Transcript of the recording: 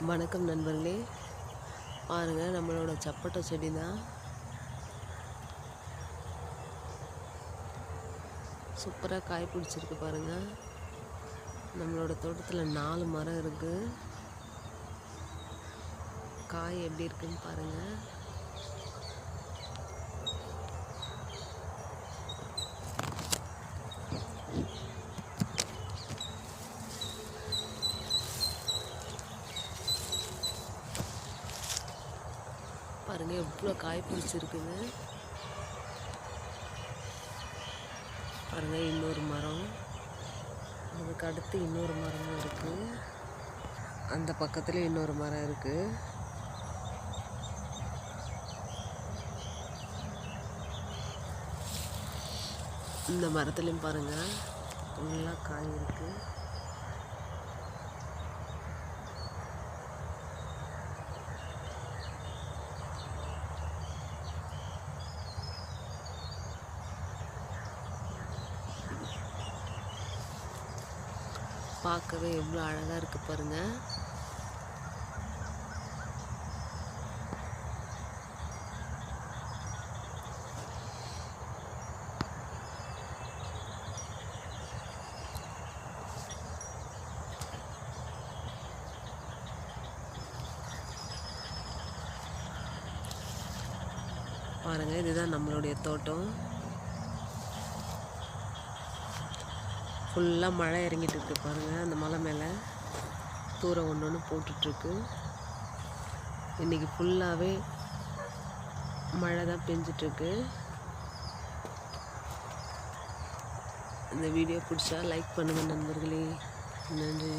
வணக்கம் நண்பர்களே. பாருங்கள் நம்மளோட சப்போட்டா செடி தான் சூப்பராக காய் பிடிச்சிருக்கு பாருங்கள் நம்மளோட தோட்டத்தில் நாலு மரம் இருக்குது காய் எப்படி இருக்குன்னு பாருங்கள் பாருங்கள் எவ்வளோ காய் பிடிச்சிருக்குன்னு. பாருங்கள் இன்னொரு மரம். அதுக்கு அடுத்து இன்னொரு மரமும் இருக்குது அந்த பக்கத்துலேயும் இன்னொரு மரம் இருக்குது இந்த மரத்துலேயும் பாருங்கள் ஃபுல்லாக காய் இருக்குது பார்க்கவே எவ்வளோ அழகாக இருக்குது பாருங்கள் பாருங்கள் இதுதான் நம்மளுடைய தோட்டம். ஃபுல்லாக மழை இறங்கிட்டு இருக்கு பாருங்கள் அந்த மலை மேலே தூரம் ஒன்று ஒன்று போட்டுட்ருக்கு இன்றைக்கி ஃபுல்லாகவே மழை தான் பெஞ்சிட்ருக்கு இந்த வீடியோ பிடிச்சா லைக் பண்ணுங்கள் நண்பர்களே. நன்றி.